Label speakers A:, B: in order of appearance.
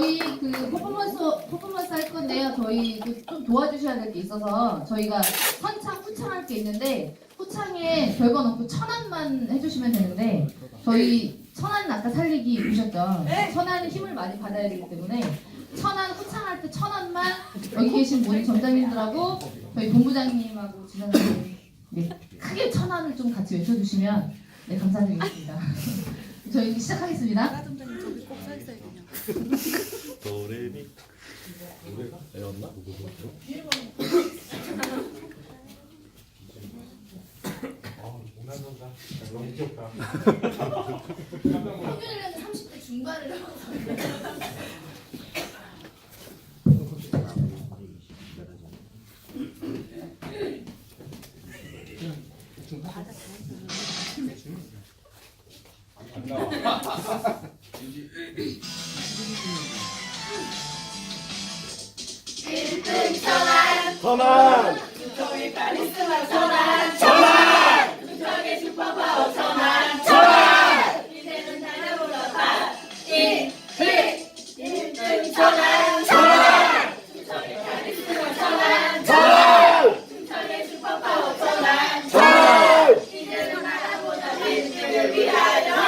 A: 그 퍼포먼스 퍼포먼스 할 건데요. 저희 그좀 도와주셔야 될 게 있어서 저희가 선창 후창 할 게 있는데 후창에 별거 넣고 천안만 해주시면 되는데 저희 천안 아까 살리기 보셨죠? 천안은 힘을 많이 받아야 되기 때문에 천안 후창할 때 천안만 여기 계신 모든 점장님들하고 저희 본부장님하고 지사장님 네, 크게 천안을 좀 같이 외쳐주시면 네 감사드리겠습니다. 저희 시작하겠습니다.
B: 도레미 외웠나?
C: 귀엽다.
A: 평균일에는 30대 중반을 선안!
D: 일분 천안 천안 두통의 카리스마
A: 천안
D: 천안
A: 두통의 슈퍼파워 천안
D: 천안
A: 이제는 달려보러
D: 가 일,
A: 일, 일분 천안
D: 천안 두통의 카리스마 천안 천안 두통의 슈퍼파워 천안 천안 이제는
A: 알아보자
D: 민주를 위하여